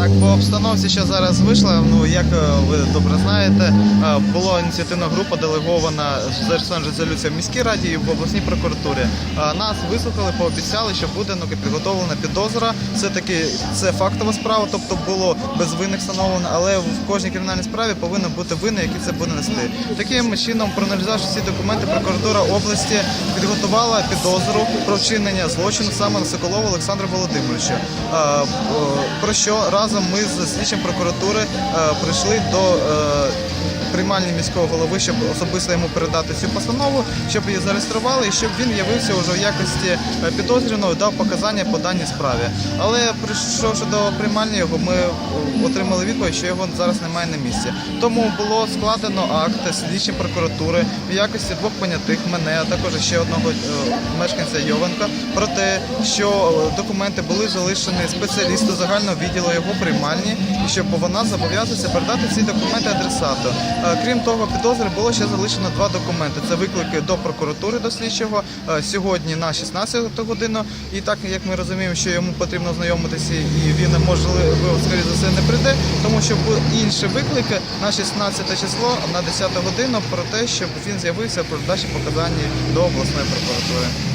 Так, по обстановці, що зараз вийшла, ну як е, ви добре знаєте, е, була ініціативна група делегована з резолюція в міській раді і в обласній прокуратурі. Е, Нас вислухали, пообіцяли, що буде ну, підготовлена підозра. Все таки це фактова справа, тобто було без винних встановлено, але в кожній кримінальній справі повинен бути винний, який це буде нести. Таким чином, проаналізувавши всі документи, прокуратура області підготувала підозру про вчинення злочину саме на Соколова Олександра Володимировича. Про що разом ми з слідчим прокуратури е, прийшли до е, приймальні міського голови, щоб особисто йому передати цю постанову, щоб її зареєстрували і щоб він явився вже в якості е, підозрюваного, дав показання по даній справі. Але прийшовши до приймальні його, ми е, отримали відповідь, що його зараз немає на місці. Тому було складено акт слідчим прокуратури в якості двох понятих мене, а також ще одного е, мешканця Йовенка про те, що документи були залишені спеціалісту загального відділу його приймальні, і щоб вона зобов'язується передати ці документи адресату. Е, Крім того, підозри було ще залишено два документи. Це виклики до прокуратури до слідчого е, сьогодні на 16 годину. І так як ми розуміємо, що йому потрібно знайомитися, і він можливо, скоріше за все, не прийде, тому що інші виклики на 16 число на 10 годину про те, щоб він з'явився про дачі показання до обласної прокуратури.